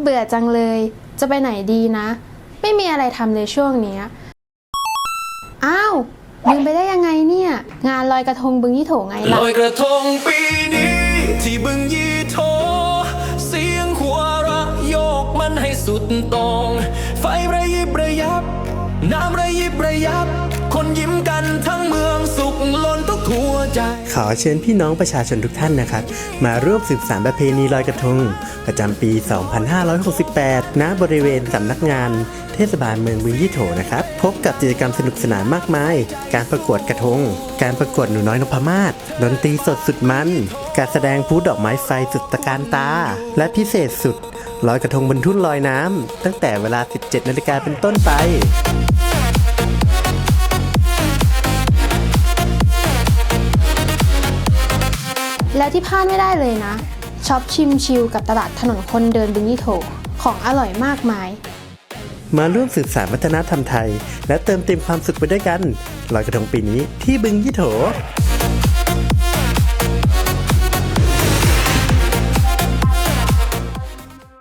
เบื่อจังเลย จะไปไหนดีนะ ไม่มีอะไรทำเลยช่วงเนี้ย อ้าวลืมไปได้ยังไงเนี่ย งานลอยกระทงบึงยี่โถไงลล่ะ อยกระทงปีนี้ ที่บึงยี่โถเสียงหัวเราะโยกมันให้สุดตรง ไฟระยิบระยับ น้ำระยิบระยับ คนยิ้มกันทั้งเมือง หัวใจ ขอเชิญพี่น้องประชาชนทุกท่านนะครับ มาร่วมสืบสานประเพณีลอยกระทง ประจำปี 2568 ณ บริเวณสำนักงานเทศบาลเมืองบึงยี่โถนะครับ พบกับกิจกรรมสนุกสนานมากมาย การประกวดกระทง การประกวดหนูน้อยนพมาศดนตรีสดสุดมัน การแสดงพลุดอกไม้ไฟสุดตะการตา และพิเศษสุดลอยกระทงบนทุ่นลอยน้ำตั้งแต่เวลา 17นาฬิกาเป็นต้นไป และที่พลาดไม่ได้เลยนะช็อปชิมชิลกับตลาดถนนคนเดินบึงยิโถของอร่อยมากมาย มาร่วมสืบสานวัฒนธรรมไทย และเติมเต็มความสุขไปด้วยกันลอยกระทงปีนี้ที่บึงยี่โถ